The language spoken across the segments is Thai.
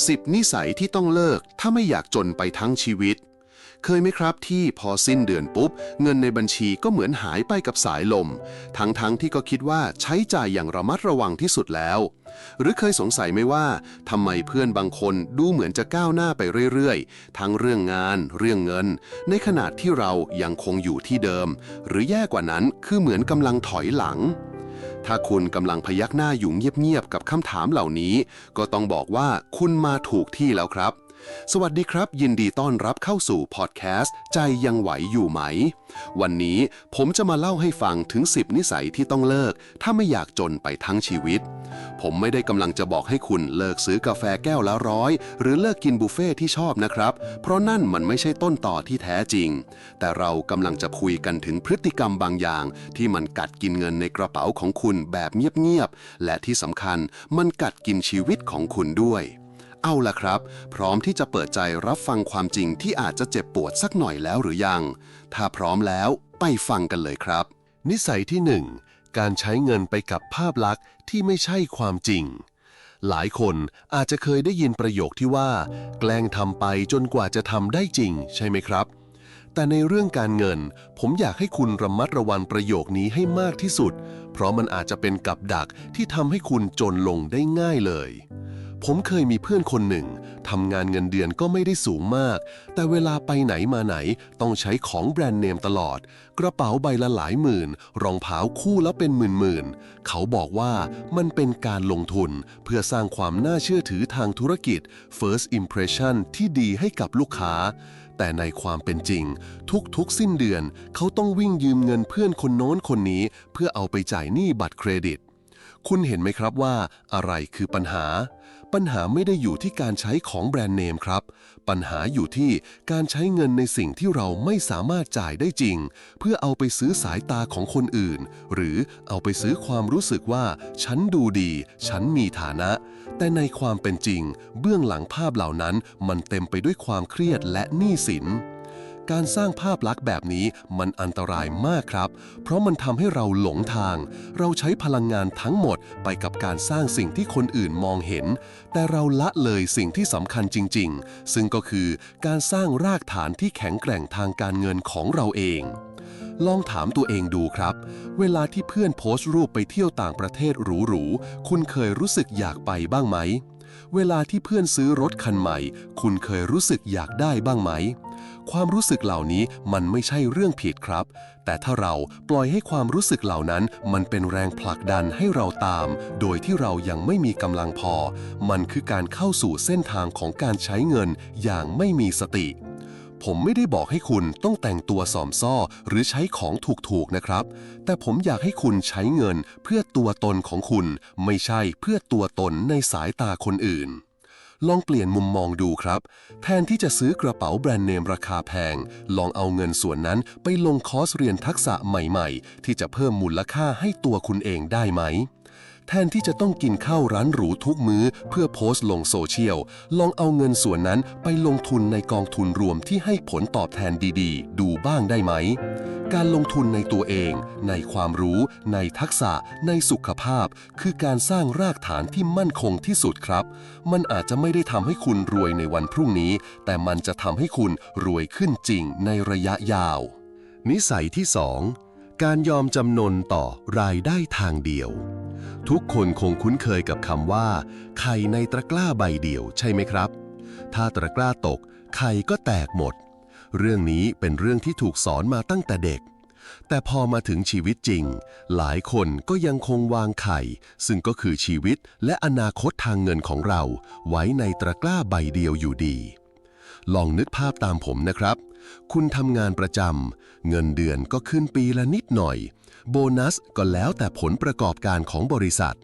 10 นิสัยที่ต้องเลิกถ้าไม่อยากจนไปทั้งชีวิต เคยไหมครับที่พอสิ้นเดือนปุ๊บ เงินในบัญชีก็เหมือนหายไปกับสายลม ทั้งๆทที่ก็คิดว่าใช้จ่ายอย่างระมัดระวังที่สุดแล้ว หรือเคยสงสัยไหมว่าทำไมเพื่อนบางคนดูเหมือนจะก้าวหน้าไปเรื่อยๆ ทั้งเรื่องงาน เรื่องเงิน ในขณะที่เรายังคงอยู่ที่เดิม หรือแย่กว่านั้นคือเหมือนกำลังถอยหลัง ถ้าคุณกำลังพยักหน้าอยู่เงียบๆกับคำถามเหล่านี้ ก็ต้องบอกว่าคุณมาถูกที่แล้วครับ สวัสดีครับ ยินดีต้อนรับเข้าสู่พอดแคสต์ ใจยังไหวอยู่ไหม วันนี้ผมจะมาเล่าให้ฟังถึง 10 นิสัยที่ต้องเลิก ถ้าไม่อยากจนไปทั้งชีวิต ผมไม่ได้กำลังจะบอกให้คุณเลิกซื้อกาแฟแก้วละร้อยหรือเลิกกินบุฟเฟ่ที่ชอบนะครับ เพราะนั่นมันไม่ใช่ต้นต่อที่แท้จริง แต่เรากำลังจะคุยกันถึงพฤติกรรมบางอย่าง ที่มันกัดกินเงินในกระเป๋าของคุณแบบเงียบๆและที่สำคัญมันกัดกินชีวิตของคุณด้วย เอาล่ะครับ พร้อมที่จะเปิดใจรับฟังความจริงที่อาจจะเจ็บปวดสักหน่อยแล้วหรือยัง ถ้าพร้อมแล้วไปฟังกันเลยครับ นิสัยที่หนึ่งการใช้เงินไปกับภาพลักษณ์ที่ไม่ใช่ความจริง หลายคนอาจจะเคยได้ยินประโยคที่ว่า แกล้งทำไปจนกว่าจะทำได้จริง ใช่ไหมครับ แต่ในเรื่องการเงิน ผมอยากให้คุณระมัดระวังประโยคนี้ให้มากที่สุด เพราะมันอาจจะเป็นกับดักที่ทำให้คุณจนลงได้ง่ายเลย ผมเคยมีเพื่อนคนหนึ่งทำงานเงินเดือนก็ไม่ได้สูงมาก แต่เวลาไปไหนมาไหนต้องใช้ของแบรนด์เนมตลอด กระเป๋าใบละหลายหมื่น รองเท้าคู่ละเป็นหมื่นๆเขาบอกว่ามันเป็นการลงทุนเพื่อสร้างความน่าเชื่อถือทางธุรกิจ first impression ที่ดีให้กับลูกค้า แต่ในความเป็นจริง ทุกๆสิ้นเดือน เขาต้องวิ่งยืมเงินเพื่อนคนโน้นคนนี้ เพื่อเอาไปจ่ายหนี้บัตรเครดิต คุณเห็นไหมครับว่าอะไรคือปัญหา ปัญหาไม่ได้อยู่ที่การใช้ของแบรนด์เนมครับ ปัญหาอยู่ที่การใช้เงินในสิ่งที่เราไม่สามารถจ่ายได้จริง เพื่อเอาไปซื้อสายตาของคนอื่น หรือเอาไปซื้อความรู้สึกว่า ฉันดูดี ฉันมีฐานะ แต่ในความเป็นจริง เบื้องหลังภาพเหล่านั้นมันเต็มไปด้วยความเครียดและหนี้สิน การสร้างภาพลักษณ์แบบนี้มันอันตรายมากครับ เพราะมันทำให้เราหลงทาง เราใช้พลังงานทั้งหมดไปกับการสร้างสิ่งที่คนอื่นมองเห็น แต่เราละเลยสิ่งที่สำคัญจริง ๆ ซึ่งก็คือการสร้างรากฐานที่แข็งแกร่งทางการเงินของเราเองลองถามตัวเองดูครับ เวลาที่เพื่อนโพสต์รูปไปเที่ยวต่างประเทศหรูๆ คุณเคยรู้สึกอยากไปบ้างไหม เวลาที่เพื่อนซื้อรถคันใหม่ คุณเคยรู้สึกอยากได้บ้างไหม ความรู้สึกเหล่านี้มันไม่ใช่เรื่องผิดครับ แต่ถ้าเราปล่อยให้ความรู้สึกเหล่านั้น มันเป็นแรงผลักดันให้เราตาม โดยที่เรายังไม่มีกำลังพอ มันคือการเข้าสู่เส้นทางของการใช้เงินอย่างไม่มีสติ ผมไม่ได้บอกให้คุณต้องแต่งตัวสอมซ่อหรือใช้ของถูกๆนะครับ แต่ผมอยากให้คุณใช้เงินเพื่อตัวตนของคุณ ไม่ใช่เพื่อตัวตนในสายตาคนอื่น ลองเปลี่ยนมุมมองดูครับ แทนที่จะซื้อกระเป๋าแบรนด์เนมราคาแพง ลองเอาเงินส่วนนั้นไปลงคอร์สเรียนทักษะใหม่ๆ ที่จะเพิ่มมูลค่าให้ตัวคุณเองได้ไหม แทนที่จะต้องกินข้าวร้านหรูทุกมื้อเพื่อโพสต์ลงโซเชียล ลองเอาเงินส่วนนั้นไปลงทุนในกองทุนรวมที่ให้ผลตอบแทนดีๆ ดูบ้างได้ไหม การลงทุนในตัวเอง ในความรู้ ในทักษะ ในสุขภาพ คือการสร้างรากฐานที่มั่นคงที่สุดครับ มันอาจจะไม่ได้ทำให้คุณรวยในวันพรุ่งนี้ แต่มันจะทำให้คุณรวยขึ้นจริงในระยะยาว นิสัยที่ 2 การยอมจำนนต่อรายได้ทางเดียว ทุกคนคงคุ้นเคยกับคำว่า ไข่ในตะกร้าใบเดียวใช่ไหมครับ ถ้าตะกร้าตก ไข่ก็แตกหมด เรื่องนี้เป็นเรื่องที่ถูกสอนมาตั้งแต่เด็ก แต่พอมาถึงชีวิตจริง หลายคนก็ยังคงวางไข่ ซึ่งก็คือชีวิตและอนาคตทางเงินของเรา ไว้ในตะกร้าใบเดียวอยู่ดี ลองนึกภาพตามผมนะครับ คุณทำงานประจำเงินเดือนก็ขึ้นปีละนิดหน่อย โบนัสก็แล้วแต่ผลประกอบการของบริษัท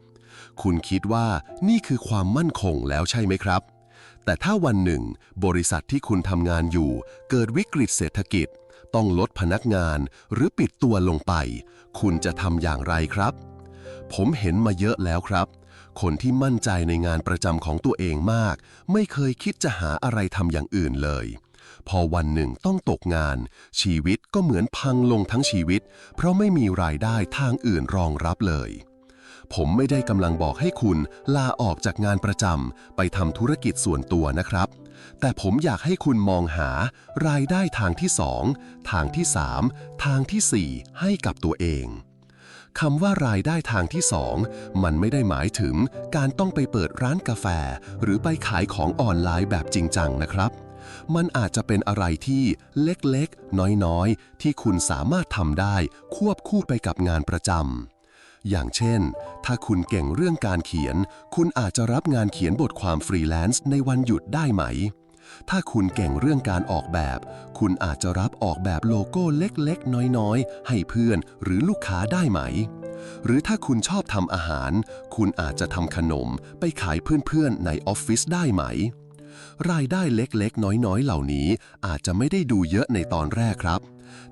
คุณคิดว่านี่คือความมั่นคงแล้วใช่ไหมครับ แต่ถ้าวันหนึ่ง บริษัทที่คุณทำงานอยู่ เกิดวิกฤตเศรษฐกิจ ต้องลดพนักงานหรือปิดตัวลงไป คุณจะทำอย่างไรครับ ผมเห็นมาเยอะแล้วครับคนที่มั่นใจในงานประจำของตัวเองมาก ไม่เคยคิดจะหาอะไรทำอย่างอื่นเลย พอวันหนึ่งต้องตกงาน ชีวิตก็เหมือนพังลงทั้งชีวิต เพราะไม่มีรายได้ทางอื่นรองรับเลย ผมไม่ได้กำลังบอกให้คุณลาออกจากงานประจำไปทำธุรกิจส่วนตัวนะครับ แต่ผมอยากให้คุณมองหารายได้ทางที่สองทางที่สามทางที่สี่ให้กับตัวเองคำว่ารายได้ทางที่สองมันไม่ได้หมายถึงการต้องไปเปิดร้านกาแฟ หรือไปขายของออนไลน์แบบจริงจังนะครับ มันอาจจะเป็นอะไรที่เล็กๆ น้อยๆ ที่คุณสามารถทำได้ควบคู่ไปกับงานประจำ อย่างเช่น ถ้าคุณเก่งเรื่องการเขียน คุณอาจจะรับงานเขียนบทความฟรีแลนซ์ในวันหยุดได้ไหม ถ้าคุณเก่งเรื่องการออกแบบ คุณอาจจะรับออกแบบโลโก้เล็กๆ น้อยๆ ให้เพื่อนหรือลูกค้าได้ไหมหรือถ้าคุณชอบทำอาหาร คุณอาจจะทำขนมไปขายเพื่อนๆในออฟฟิศได้ไหม รายได้เล็กๆ น้อยๆ เหล่านี้อาจจะไม่ได้ดูเยอะในตอนแรกครับ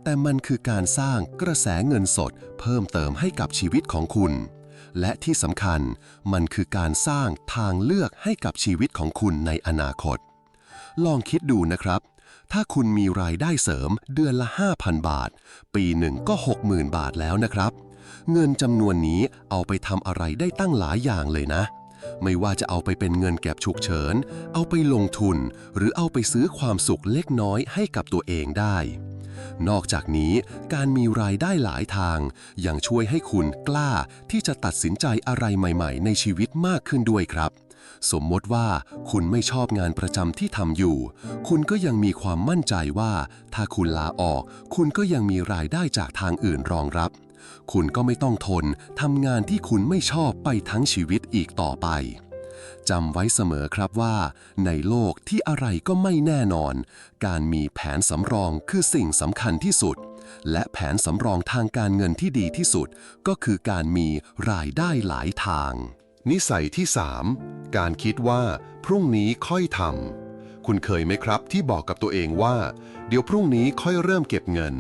แต่มันคือการสร้างกระแสเงินสด เพิ่มเติมให้กับชีวิตของคุณ และที่สำคัญมันคือการสร้างทางเลือกให้กับชีวิตของคุณในอนาคต ลองคิดดูนะครับ ถ้าคุณมีรายได้เสริมเดือนละ 5,000 บาท ปีหนึ่งก็ 60,000 บาทแล้วนะครับ เงินจำนวนนี้เอาไปทำอะไรได้ตั้งหลายอย่างเลยนะ ไม่ว่าจะเอาไปเป็นเงินเก็บฉุกเฉิน เอาไปลงทุน หรือเอาไปซื้อความสุขเล็กน้อยให้กับตัวเองได้ นอกจากนี้การมีรายได้หลายทางยังช่วยให้คุณกล้าที่จะตัดสินใจอะไรใหม่ๆ ในชีวิตมากขึ้นด้วยครับ สมมติว่าคุณไม่ชอบงานประจำที่ทำอยู่ คุณก็ยังมีความมั่นใจว่า ถ้าคุณลาออก คุณก็ยังมีรายได้จากทางอื่นรองรับ คุณก็ไม่ต้องทนทำงานที่คุณไม่ชอบไปทั้งชีวิตอีกต่อไปจำไว้เสมอครับว่า ในโลกที่อะไรก็ไม่แน่นอน การมีแผนสำรองคือสิ่งสำคัญที่สุด และแผนสำรองทางการเงินที่ดีที่สุด ก็คือการมีรายได้หลายทาง นิสัยที่ 3 การคิดว่า พรุ่งนี้ค่อยทำคุณเคยไหมครับที่บอกกับตัวเองว่า เดี๋ยวพรุ่งนี้ค่อยเริ่มเก็บเงิน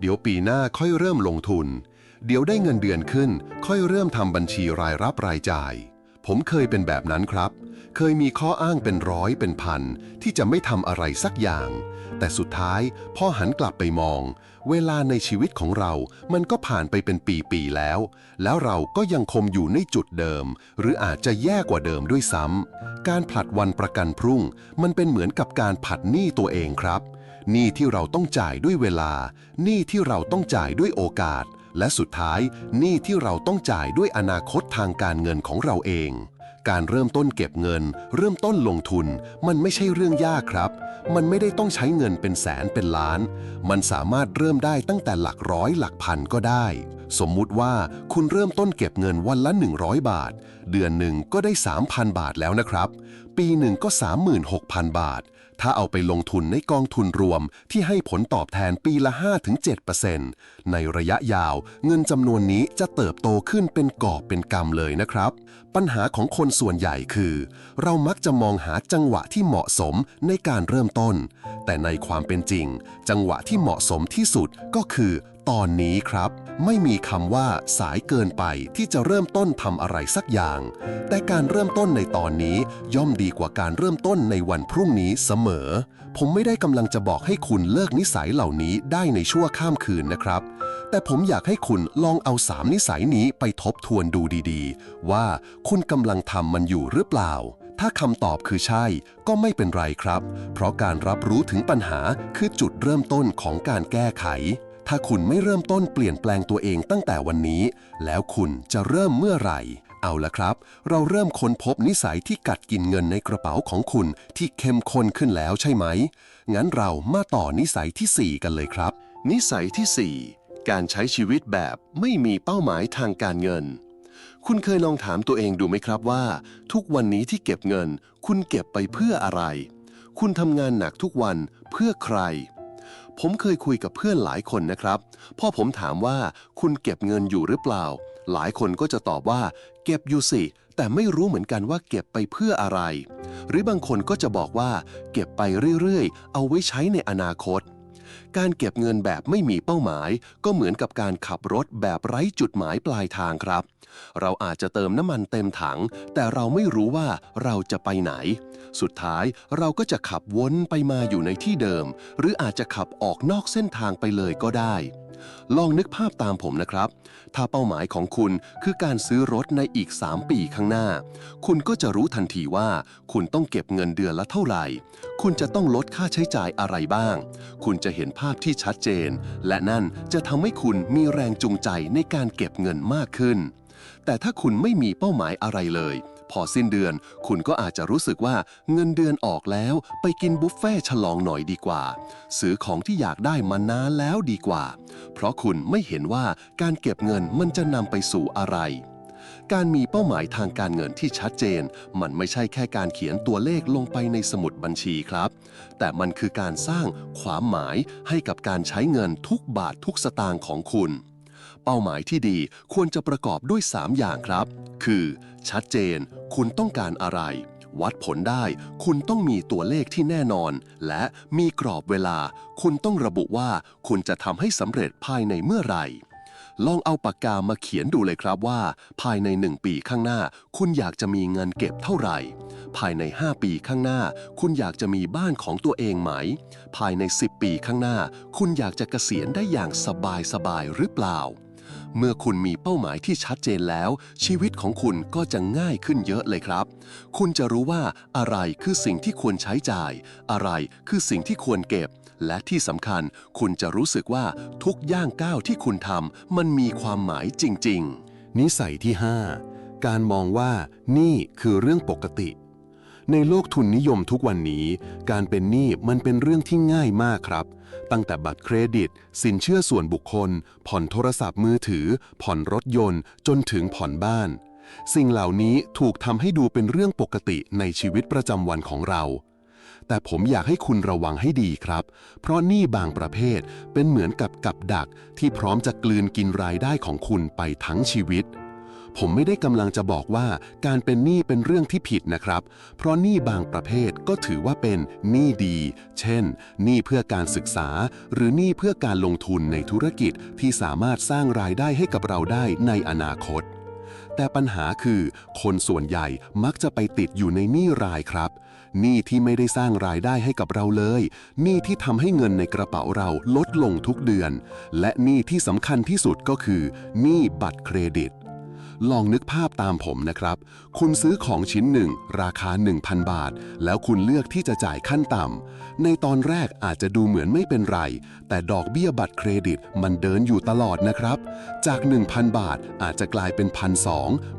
เดี๋ยวปีหน้าค่อยเริ่มลงทุน เดี๋ยวได้เงินเดือนขึ้น ค่อยเริ่มทำบัญชีรายรับรายจ่าย ผมเคยเป็นแบบนั้นครับ เคยมีข้ออ้างเป็นร้อยเป็นพัน ที่จะไม่ทำอะไรสักอย่าง แต่สุดท้ายพอหันกลับไปมอง เวลาในชีวิตของเรา มันก็ผ่านไปเป็นปีๆแล้ว แล้วเราก็ยังคงอยู่ในจุดเดิม หรืออาจจะแย่กว่าเดิมด้วยซ้ำการผลัดวันประกันพรุ่ง มันเป็นเหมือนกับการผัดหนี้ตัวเองครับหนี้ที่เราต้องจ่ายด้วยเวลาหนี้ที่เราต้องจ่ายด้วยโอกาส และสุดท้ายหนี้ที่เราต้องจ่ายด้วยอนาคตทางการเงินของเราเอง การเริ่มต้นเก็บเงิน เริ่มต้นลงทุน มันไม่ใช่เรื่องยากครับ มันไม่ได้ต้องใช้เงินเป็นแสนเป็นล้าน มันสามารถเริ่มได้ตั้งแต่หลักร้อยหลักพันก็ได้ สมมุติว่าคุณเริ่มต้นเก็บเงินวันละ 100 บาท เดือนหนึ่งก็ได้ 3,000 บาทแล้วนะครับ ปีหนึ่งก็ 36,000 บาท ถ้าเอาไปลงทุนในกองทุนรวมที่ให้ผลตอบแทนปีละ 5-7%ในระยะยาวเงินจำนวนนี้จะเติบโตขึ้นเป็นกอบเป็นกำเลยนะครับ ปัญหาของคนส่วนใหญ่คือ เรามักจะมองหาจังหวะที่เหมาะสมในการเริ่มต้น แต่ในความเป็นจริง จังหวะที่เหมาะสมที่สุดก็คือ ตอนนี้ครับ ไม่มีคำว่าสายเกินไปที่จะเริ่มต้นทำอะไรสักอย่าง แต่การเริ่มต้นในตอนนี้ย่อมดีกว่าการเริ่มต้นในวันพรุ่งนี้เสมอ ผมไม่ได้กำลังจะบอกให้คุณเลิกนิสัยเหล่านี้ได้ในชั่วข้ามคืนนะครับ แต่ผมอยากให้คุณลองเอาสามนิสัยนี้ไปทบทวนดูดีๆ ว่าคุณกำลังทำมันอยู่หรือเปล่าถ้าคำตอบคือใช่ก็ไม่เป็นไรครับ เพราะการรับรู้ถึงปัญหาคือจุดเริ่มต้นของการแก้ไข ถ้าคุณไม่เริ่มต้นเปลี่ยนแปลงตัวเองตั้งแต่วันนี้ แล้วคุณจะเริ่มเมื่อไหร่ เอาละครับ เราเริ่มค้นพบนิสัยที่กัดกินเงินในกระเป๋าของคุณที่เข้มข้นขึ้นแล้วใช่ไหม งั้นเรามาต่อนิสัยทีสี่4 กันเลยครับ นิสัยที่ 4 การใช้ชีวิตแบบไม่มีเป้าหมายทางการเงิน คุณเคยลองถามตัวเองดูไหมครับว่า ทุกวันนี้ที่เก็บเงิน คุณเก็บไปเพื่ออะไร คุณทำงานหนักทุกวันเพื่อใคร ผมเคยคุยกับเพื่อนหลายคนนะครับ พ่อผมถามว่าคุณเก็บเงินอยู่หรือเปล่า หลายคนก็จะตอบว่า เก็บอยู่สิ แต่ไม่รู้เหมือนกันว่าเก็บไปเพื่ออะไร หรือบางคนก็จะบอกว่า เก็บไปเรื่อยๆ เอาไว้ใช้ในอนาคต การเก็บเงินแบบไม่มีเป้าหมาย ก็เหมือนกับการขับรถแบบไร้จุดหมายปลายทางครับ เราอาจจะเติมน้ำมันเต็มถัง แต่เราไม่รู้ว่าเราจะไปไหน สุดท้ายเราก็จะขับวนไปมาอยู่ในที่เดิม หรืออาจจะขับออกนอกเส้นทางไปเลยก็ได้ ลองนึกภาพตามผมนะครับ ถ้าเป้าหมายของคุณคือการซื้อรถในอีก 3 ปีข้างหน้า คุณก็จะรู้ทันทีว่า คุณต้องเก็บเงินเดือนละเท่าไหร่ คุณจะต้องลดค่าใช้จ่ายอะไรบ้าง คุณจะเห็นภาพที่ชัดเจน และนั่นจะทำให้คุณมีแรงจูงใจในการเก็บเงินมากขึ้น แต่ถ้าคุณไม่มีเป้าหมายอะไรเลย พอสิ้นเดือน คุณก็อาจจะรู้สึกว่าเงินเดือนออกแล้ว ไปกินบุฟเฟ่ฉลองหน่อยดีกว่า ซื้อของที่อยากได้มานานแล้วดีกว่า เพราะคุณไม่เห็นว่าการเก็บเงินมันจะนำไปสู่อะไรการมีเป้าหมายทางการเงินที่ชัดเจน มันไม่ใช่แค่การเขียนตัวเลขลงไปในสมุดบัญชีครับ แต่มันคือการสร้างความหมายให้กับการใช้เงินทุกบาททุกสตางค์ของคุณ เป้าหมายที่ดีควรจะประกอบด้วย 3 อย่างครับ คือ ชัดเจน คุณต้องการอะไร วัดผลได้ คุณต้องมีตัวเลขที่แน่นอน และมีกรอบเวลา คุณต้องระบุว่า คุณจะทำให้สำเร็จภายในเมื่อไหร่ ลองเอาปากกามาเขียนดูเลยครับว่า ภายใน 1 ปีข้างหน้า คุณอยากจะมีเงินเก็บเท่าไหร่ ภายใน 5 ปีข้างหน้า คุณอยากจะมีบ้านของตัวเองไหม ภายใน 10 ปีข้างหน้า คุณอยากจะเกษียณได้อย่างสบายสบายหรือเปล่า เมื่อคุณมีเป้าหมายที่ชัดเจนแล้ว ชีวิตของคุณก็จะง่ายขึ้นเยอะเลยครับ คุณจะรู้ว่าอะไรคือสิ่งที่ควรใช้จ่าย อะไรคือสิ่งที่ควรเก็บ และที่สำคัญ คุณจะรู้สึกว่าทุกย่างก้าวที่คุณทำมันมีความหมายจริง ๆ นิสัยที่ 5 การมองว่านี่คือเรื่องปกติ ในโลกทุนนิยมทุกวันนี้ การเป็นหนี้มันเป็นเรื่องที่ง่ายมากครับ ตั้งแต่บัตรเครดิต สินเชื่อส่วนบุคคล ผ่อนโทรศัพท์มือถือ ผ่อนรถยนต์ จนถึงผ่อนบ้าน สิ่งเหล่านี้ถูกทำให้ดูเป็นเรื่องปกติในชีวิตประจำวันของเรา แต่ผมอยากให้คุณระวังให้ดีครับ เพราะหนี้บางประเภทเป็นเหมือนกับกับดักที่พร้อมจะกลืนกินรายได้ของคุณไปทั้งชีวิต ผมไม่ได้กำลังจะบอกว่าการเป็นหนี้เป็นเรื่องที่ผิดนะครับ เพราะหนี้บางประเภทก็ถือว่าเป็นหนี้ดี เช่น หนี้เพื่อการศึกษา หรือหนี้เพื่อการลงทุนในธุรกิจที่สามารถสร้างรายได้ให้กับเราได้ในอนาคต แต่ปัญหาคือ คนส่วนใหญ่มักจะไปติดอยู่ในหนี้รายครับหนี้ที่ไม่ได้สร้างรายได้ให้กับเราเลยหนี้ที่ทำให้เงินในกระเป๋าเราลดลงทุกเดือน และหนี้ที่สำคัญที่สุดก็คือหนี้บัตรเครดิต ลองนึกภาพตามผมนะครับ คุณซื้อของชิ้นหนึ่งราคา 1,000 บาท แล้วคุณเลือกที่จะจ่ายขั้นต่ำในตอนแรกอาจจะดูเหมือนไม่เป็นไร แต่ดอกเบี้ยบัตรเครดิตมันเดินอยู่ตลอดนะครับ จาก 1,000 บาทอาจจะกลายเป็น 1,200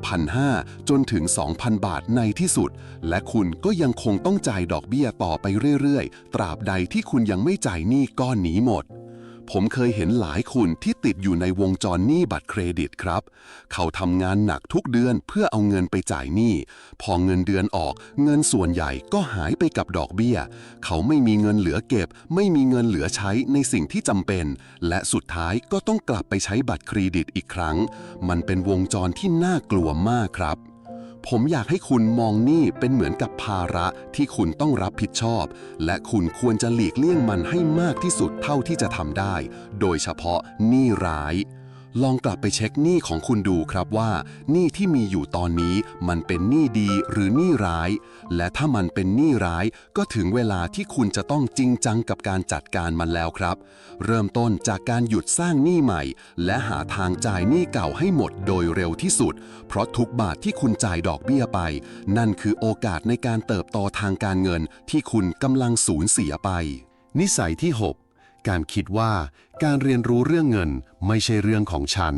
1,500 จนถึง 2,000 บาทในที่สุด และคุณก็ยังคงต้องจ่ายดอกเบี้ยต่อไปเรื่อยๆ ตราบใดที่คุณยังไม่จ่ายหนี้ก้อนนี้หมด ผมเคยเห็นหลายคนที่ติดอยู่ในวงจรหนี้บัตรเครดิตครับ เขาทำงานหนักทุกเดือนเพื่อเอาเงินไปจ่ายหนี้ พอเงินเดือนออก เงินส่วนใหญ่ก็หายไปกับดอกเบี้ย เขาไม่มีเงินเหลือเก็บ ไม่มีเงินเหลือใช้ในสิ่งที่จำเป็น และสุดท้ายก็ต้องกลับไปใช้บัตรเครดิตอีกครั้ง มันเป็นวงจรที่น่ากลัวมากครับ ผมอยากให้คุณมองหนี้เป็นเหมือนกับภาระที่คุณต้องรับผิดชอบ และคุณควรจะหลีกเลี่ยงมันให้มากที่สุดเท่าที่จะทำได้ โดยเฉพาะหนี้ร้าย ลองกลับไปเช็คหนี้ของคุณดูครับว่าหนี้ที่มีอยู่ตอนนี้มันเป็นหนี้ดีหรือหนี้ร้าย และถ้ามันเป็นหนี้ร้ายก็ถึงเวลาที่คุณจะต้องจริงจังกับการจัดการมันแล้วครับ เริ่มต้นจากการหยุดสร้างหนี้ใหม่ และหาทางจ่ายหนี้เก่าให้หมดโดยเร็วที่สุด เพราะทุกบาทที่คุณจ่ายดอกเบี้ยไป นั่นคือโอกาสในการเติบโตทางการเงินที่คุณกำลังสูญเสียไป นิสัยที่ 6 การคิดว่าการเรียนรู้เรื่องเงินไม่ใช่เรื่องของฉัน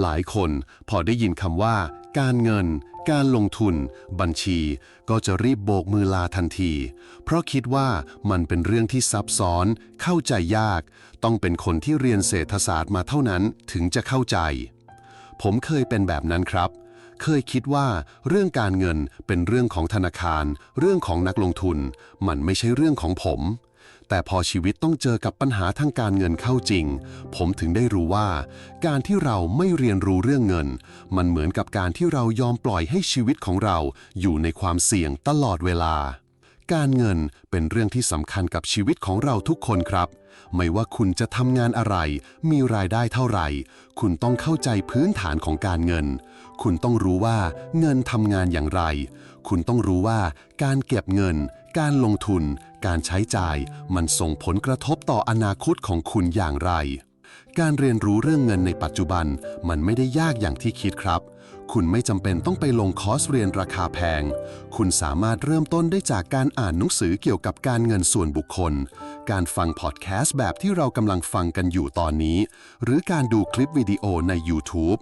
หลายคนพอได้ยินคำว่า การเงิน การลงทุน บัญชี ก็จะรีบโบกมือลาทันที เพราะคิดว่ามันเป็นเรื่องที่ซับซ้อน เข้าใจยาก ต้องเป็นคนที่เรียนเศรษฐศาสตร์มาเท่านั้นถึงจะเข้าใจ ผมเคยเป็นแบบนั้นครับ เคยคิดว่าเรื่องการเงินเป็นเรื่องของธนาคาร เรื่องของนักลงทุน มันไม่ใช่เรื่องของผม แต่พอชีวิตต้องเจอกับปัญหาทางการเงินเข้าจริง ผมถึงได้รู้ว่า การที่เราไม่เรียนรู้เรื่องเงิน มันเหมือนกับการที่เรายอมปล่อยให้ชีวิตของเราอยู่ในความเสี่ยงตลอดเวลา การเงินเป็นเรื่องที่สำคัญกับชีวิตของเราทุกคนครับ ไม่ว่าคุณจะทำงานอะไร มีรายได้เท่าไหร่ คุณต้องเข้าใจพื้นฐานของการเงิน คุณต้องรู้ว่าเงินทำงานอย่างไร คุณต้องรู้ว่าการเก็บเงินการลงทุน การใช้จ่าย มันส่งผลกระทบต่ออนาคตของคุณอย่างไร การเรียนรู้เรื่องเงินในปัจจุบัน มันไม่ได้ยากอย่างที่คิดครับ คุณไม่จำเป็นต้องไปลงคอร์สเรียนราคาแพง คุณสามารถเริ่มต้นได้จากการอ่านหนังสือเกี่ยวกับการเงินส่วนบุคคล การฟังพอดแคสต์แบบที่เรากำลังฟังกันอยู่ตอนนี้ หรือการดูคลิปวิดีโอใน YouTube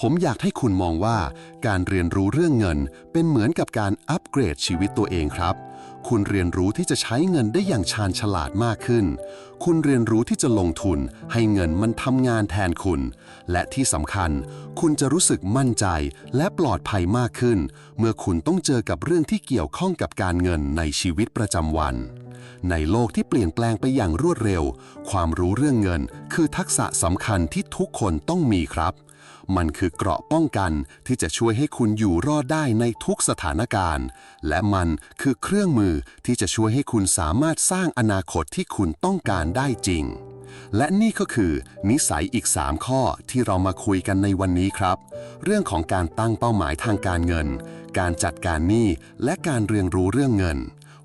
ผมอยากให้คุณมองว่า การเรียนรู้เรื่องเงิน เป็นเหมือนกับการอัปเกรดชีวิตตัวเองครับ คุณเรียนรู้ที่จะใช้เงินได้อย่างชาญฉลาดมากขึ้น คุณเรียนรู้ที่จะลงทุนให้เงินมันทำงานแทนคุณ และที่สำคัญ คุณจะรู้สึกมั่นใจและปลอดภัยมากขึ้น เมื่อคุณต้องเจอกับเรื่องที่เกี่ยวข้องกับการเงินในชีวิตประจำวัน ในโลกที่เปลี่ยนแปลงไปอย่างรวดเร็ว ความรู้เรื่องเงิน คือทักษะสำคัญที่ทุกคนต้องมีครับ มันคือเกราะป้องกันที่จะช่วยให้คุณอยู่รอดได้ในทุกสถานการณ์ และมันคือเครื่องมือที่จะช่วยให้คุณสามารถสร้างอนาคตที่คุณต้องการได้จริง และนี่ก็คือนิสัยอีก 3 ข้อที่เรามาคุยกันในวันนี้ครับ เรื่องของการตั้งเป้าหมายทางการเงิน การจัดการหนี้และการเรียนรู้เรื่องเงิน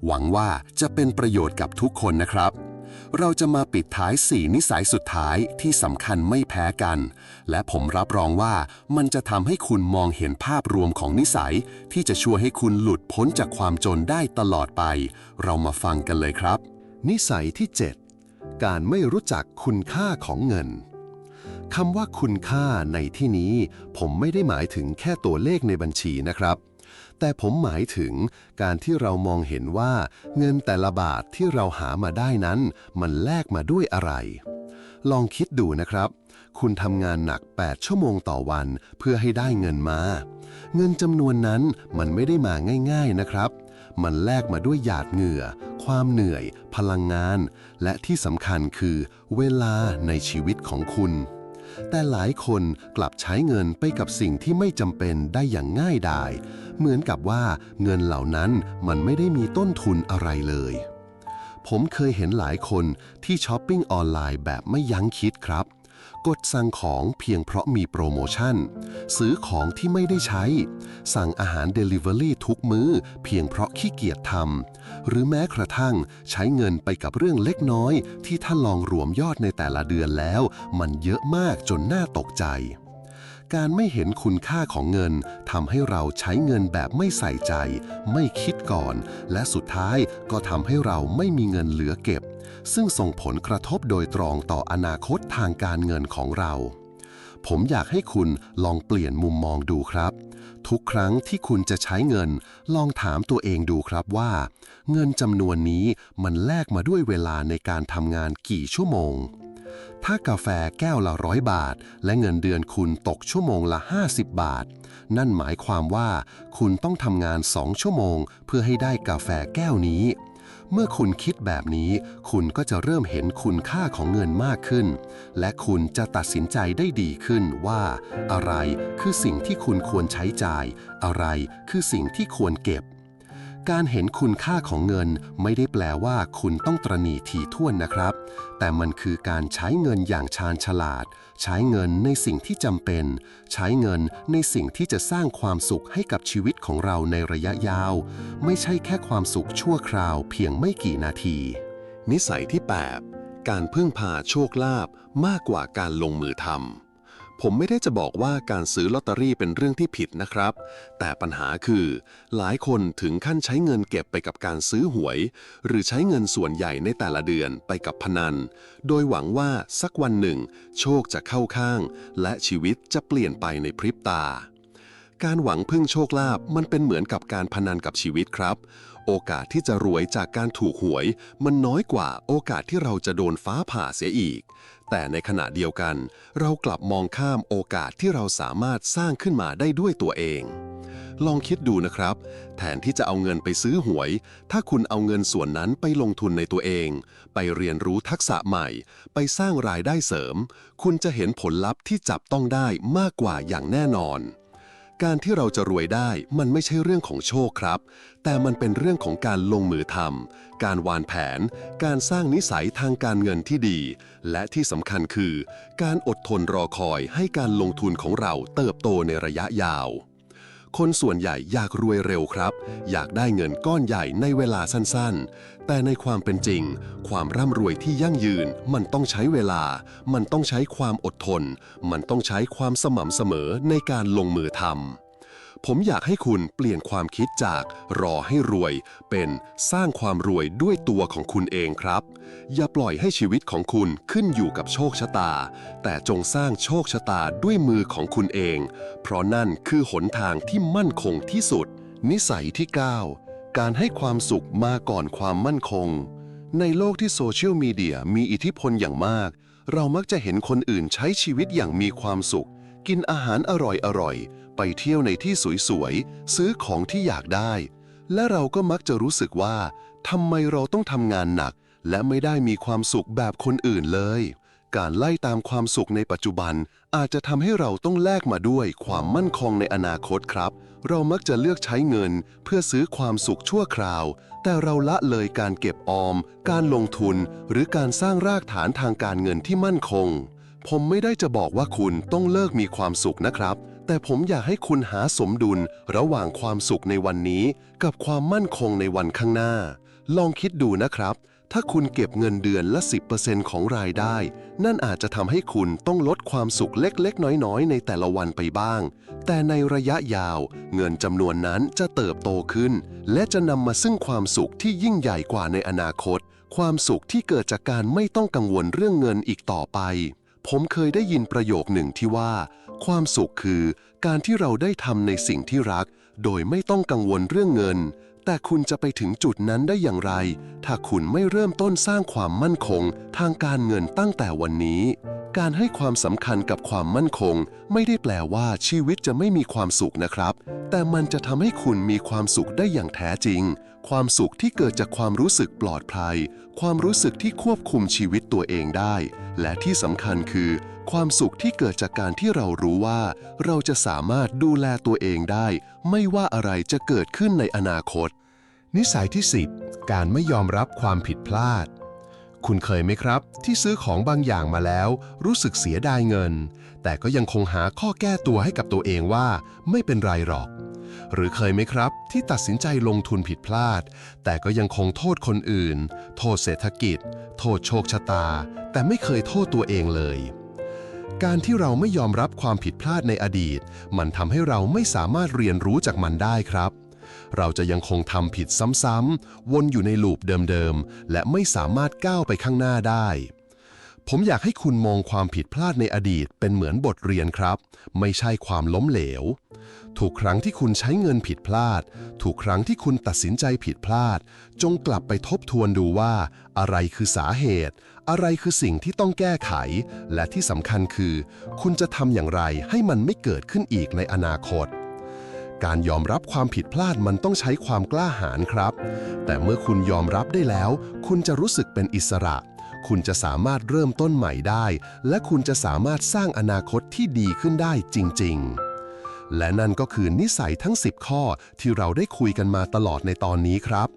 หวังว่าจะเป็นประโยชน์กับทุกคนนะครับ เราจะมาปิดท้าย4นิสัยสุดท้ายที่สำคัญไม่แพ้กัน และผมรับรองว่ามันจะทำให้คุณมองเห็นภาพรวมของนิสัย ที่จะช่วยให้คุณหลุดพ้นจากความจนได้ตลอดไป เรามาฟังกันเลยครับ นิสัยที่ 7 การไม่รู้จักคุณค่าของเงินคำว่าคุณค่าในที่นี้ ผมไม่ได้หมายถึงแค่ตัวเลขในบัญชีนะครับ แต่ผมหมายถึงการที่เรามองเห็นว่าเงินแต่ละบาทที่เราหามาได้นั้น มันแลกมาด้วยอะไร ลองคิดดูนะครับ คุณทำงานหนัก 8 ชั่วโมงต่อวันเพื่อให้ได้เงินมา เงินจำนวนนั้นมันไม่ได้มาง่าย ๆนะครับ มันแลกมาด้วยหยาดเหงื่อ ความเหนื่อย พลังงาน และที่สำคัญคือ เวลาในชีวิตของคุณ แต่หลายคนกลับใช้เงินไปกับสิ่งที่ไม่จำเป็นได้อย่างง่ายดาย เหมือนกับว่าเงินเหล่านั้นมันไม่ได้มีต้นทุนอะไรเลย ผมเคยเห็นหลายคนที่ช้อปปิ้งออนไลน์แบบไม่ยั้งคิดครับ กดสั่งของเพียงเพราะมีโปรโมชั่น ซื้อของที่ไม่ได้ใช้ สั่งอาหาร Delivery ทุกมื้อ เพียงเพราะขี้เกียจทำหรือแม้กระทั่งใช้เงินไปกับเรื่องเล็กน้อย ที่ถ้าลองรวมยอดในแต่ละเดือนแล้ว มันเยอะมากจนน่าตกใจการไม่เห็นคุณค่าของเงินทำให้เราใช้เงินแบบไม่ใส่ใจ ไม่คิดก่อน และสุดท้ายก็ทำให้เราไม่มีเงินเหลือเก็บ ซึ่งส่งผลกระทบโดยตรงต่ออนาคตทางการเงินของเรา ผมอยากให้คุณลองเปลี่ยนมุมมองดูครับ ทุกครั้งที่คุณจะใช้เงิน ลองถามตัวเองดูครับว่า เงินจำนวนนี้มันแลกมาด้วยเวลาในการทำงานกี่ชั่วโมง ถ้ากาแฟแก้วละร้อยบาท และเงินเดือนคุณตกชั่วโมงละ 50 บาท นั่นหมายความว่า คุณต้องทำงาน2ชั่วโมง เพื่อให้ได้กาแฟแก้วนี้ เมื่อคุณคิดแบบนี้ คุณก็จะเริ่มเห็นคุณค่าของเงินมากขึ้น และคุณจะตัดสินใจได้ดีขึ้นว่า อะไรคือสิ่งที่คุณควรใช้จ่าย อะไรคือสิ่งที่ควรเก็บ การเห็นคุณค่าของเงินไม่ได้แปลว่าคุณต้องตรณีถี่ถ้วนนะครับ แต่มันคือการใช้เงินอย่างชาญฉลาด ใช้เงินในสิ่งที่จำเป็น ใช้เงินในสิ่งที่จะสร้างความสุขให้กับชีวิตของเราในระยะยาว ไม่ใช่แค่ความสุขชั่วคราวเพียงไม่กี่นาที นิสัยที่ 8 การพึ่งพาโชคลาภมากกว่าการลงมือทำ ผมไม่ได้จะบอกว่าการซื้อลอตเตอรี่เป็นเรื่องที่ผิดนะครับ แต่ปัญหาคือ หลายคนถึงขั้นใช้เงินเก็บไปกับการซื้อหวย หรือใช้เงินส่วนใหญ่ในแต่ละเดือนไปกับพนัน โดยหวังว่าสักวันหนึ่ง โชคจะเข้าข้าง และชีวิตจะเปลี่ยนไปในพริบตา การหวังพึ่งโชคลาภมันเป็นเหมือนกับการพนันกับชีวิตครับ โอกาสที่จะรวยจากการถูกหวย มันน้อยกว่าโอกาสที่เราจะโดนฟ้าผ่าเสียอีก แต่ในขณะเดียวกัน เรากลับมองข้ามโอกาสที่เราสามารถสร้างขึ้นมาได้ด้วยตัวเอง ลองคิดดูนะครับ แทนที่จะเอาเงินไปซื้อหวย ถ้าคุณเอาเงินส่วนนั้นไปลงทุนในตัวเอง ไปเรียนรู้ทักษะใหม่ ไปสร้างรายได้เสริม คุณจะเห็นผลลัพธ์ที่จับต้องได้มากกว่าอย่างแน่นอน การที่เราจะรวยได้มันไม่ใช่เรื่องของโชคครับ แต่มันเป็นเรื่องของการลงมือทำการวานแผน การสร้างนิสัยทางการเงินที่ดี และที่สำคัญคือ การอดทนรอคอยให้การลงทุนของเราเติบโตในระยะยาว คนส่วนใหญ่อยากรวยเร็วครับ อยากได้เงินก้อนใหญ่ในเวลาสั้นๆ แต่ในความเป็นจริง ความร่ำรวยที่ยั่งยืน มันต้องใช้เวลา มันต้องใช้ความอดทน มันต้องใช้ความสม่ำเสมอในการลงมือทำ ผมอยากให้คุณเปลี่ยนความคิดจากรอให้รวย เป็นสร้างความรวยด้วยตัวของคุณเองครับ อย่าปล่อยให้ชีวิตของคุณขึ้นอยู่กับโชคชะตา แต่จงสร้างโชคชะตาด้วยมือของคุณเอง เพราะนั่นคือหนทางที่มั่นคงที่สุด นิสัยที่ 9 การให้ความสุขมาก่อนความมั่นคง ในโลกที่โซเชียลมีเดียมีอิทธิพลอย่างมาก เรามักจะเห็นคนอื่นใช้ชีวิตอย่างมีความสุข กินอาหารอร่อยๆ ไปเที่ยวในที่สวยๆ ซื้อของที่อยากได้ และเราก็มักจะรู้สึกว่าทำไมเราต้องทำงานหนัก และไม่ได้มีความสุขแบบคนอื่นเลย การไล่ตามความสุขในปัจจุบัน อาจจะทำให้เราต้องแลกมาด้วยความมั่นคงในอนาคตครับ เรามักจะเลือกใช้เงินเพื่อซื้อความสุขชั่วคราว แต่เราละเลยการเก็บออม การลงทุน หรือการสร้างรากฐานทางการเงินที่มั่นคง ผมไม่ได้จะบอกว่าคุณต้องเลิกมีความสุขนะครับ แต่ผมอยากให้คุณหาสมดุลระหว่างความสุขในวันนี้ กับความมั่นคงในวันข้างหน้า ลองคิดดูนะครับ ถ้าคุณเก็บเงินเดือนละ 10%ของรายได้ นั่นอาจจะทำให้คุณต้องลดความสุขเล็กๆ น้อยๆ ในแต่ละวันไปบ้าง แต่ในระยะยาว เงินจำนวนนั้นจะเติบโตขึ้น และจะนำมาซึ่งความสุขที่ยิ่งใหญ่กว่าในอนาคต ความสุขที่เกิดจากการไม่ต้องกังวลเรื่องเงินอีกต่อไป ผมเคยได้ยินประโยคหนึ่งที่ว่า ความสุขคือการที่เราได้ทำในสิ่งที่รัก โดยไม่ต้องกังวลเรื่องเงิน แต่คุณจะไปถึงจุดนั้นได้อย่างไร ถ้าคุณไม่เริ่มต้นสร้างความมั่นคง ทางการเงินตั้งแต่วันนี้ การให้ความสำคัญกับความมั่นคง ไม่ได้แปลว่าชีวิตจะไม่มีความสุขนะครับ แต่มันจะทำให้คุณมีความสุขได้อย่างแท้จริง ความสุขที่เกิดจากความรู้สึกปลอดภัย ความรู้สึกที่ควบคุมชีวิตตัวเองได้ และที่สำคัญคือ ความสุขที่เกิดจากการที่เรารู้ว่า เราจะสามารถดูแลตัวเองได้ ไม่ว่าอะไรจะเกิดขึ้นในอนาคต นิสัยที่ 10 การไม่ยอมรับความผิดพลาด คุณเคยไหมครับ ที่ซื้อของบางอย่างมาแล้ว รู้สึกเสียดายเงิน แต่ก็ยังคงหาข้อแก้ตัวให้กับตัวเองว่า ไม่เป็นไรหรอก หรือเคยไหมครับ ที่ตัดสินใจลงทุนผิดพลาด แต่ก็ยังคงโทษคนอื่น โทษเศรษฐกิจ โทษโชคชะตา แต่ไม่เคยโทษตัวเองเลย การที่เราไม่ยอมรับความผิดพลาดในอดีต มันทำให้เราไม่สามารถเรียนรู้จากมันได้ครับ เราจะยังคงทำผิดซ้ำๆวนอยู่ในลูปเดิมๆและไม่สามารถก้าวไปข้างหน้าได้ ผมอยากให้คุณมองความผิดพลาดในอดีตเป็นเหมือนบทเรียนครับ ไม่ใช่ความล้มเหลว ทุกครั้งที่คุณใช้เงินผิดพลาด ทุกครั้งที่คุณตัดสินใจผิดพลาด จงกลับไปทบทวนดูว่า อะไรคือสาเหตุ อะไรคือสิ่งที่ต้องแก้ไข และที่สำคัญคือ คุณจะทำอย่างไรให้มันไม่เกิดขึ้นอีกในอนาคตการยอมรับความผิดพลาดมันต้องใช้ความกล้าหาญครับ แต่เมื่อคุณยอมรับได้แล้ว คุณจะรู้สึกเป็นอิสระ คุณจะสามารถเริ่มต้นใหม่ได้ และคุณจะสามารถสร้างอนาคตที่ดีขึ้นได้จริง ๆ และนั่นก็คือนิสัยทั้ง 10 ข้อที่เราได้คุยกันมาตลอดในตอนนี้ครับ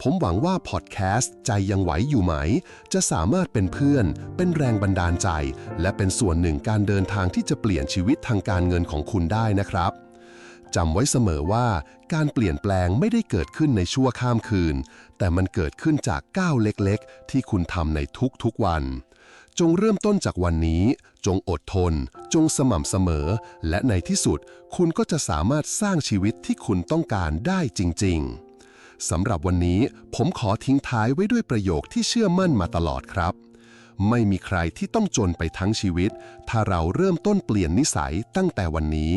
ผมหวังว่าพอดแคสต์ใจยังไหวอยู่ไหม จะสามารถเป็นเพื่อน เป็นแรงบันดาลใจ และเป็นส่วนหนึ่งการเดินทางที่จะเปลี่ยนชีวิตทางการเงินของคุณได้นะครับ จำไว้เสมอว่าการเปลี่ยนแปลงไม่ได้เกิดขึ้นในชั่วข้ามคืน แต่มันเกิดขึ้นจากก้าวเล็กๆ ที่คุณทำในทุกๆวัน จงเริ่มต้นจากวันนี้ จงอดทน จงสม่ำเสมอ และในที่สุด คุณก็จะสามารถสร้างชีวิตที่คุณต้องการได้จริง ๆสำหรับวันนี้ผมขอทิ้งท้ายไว้ด้วยประโยคที่เชื่อมั่นมาตลอดครับไม่มีใครที่ต้องจนไปทั้งชีวิต ถ้าเราเริ่มต้นเปลี่ยนนิสัยตั้งแต่วันนี้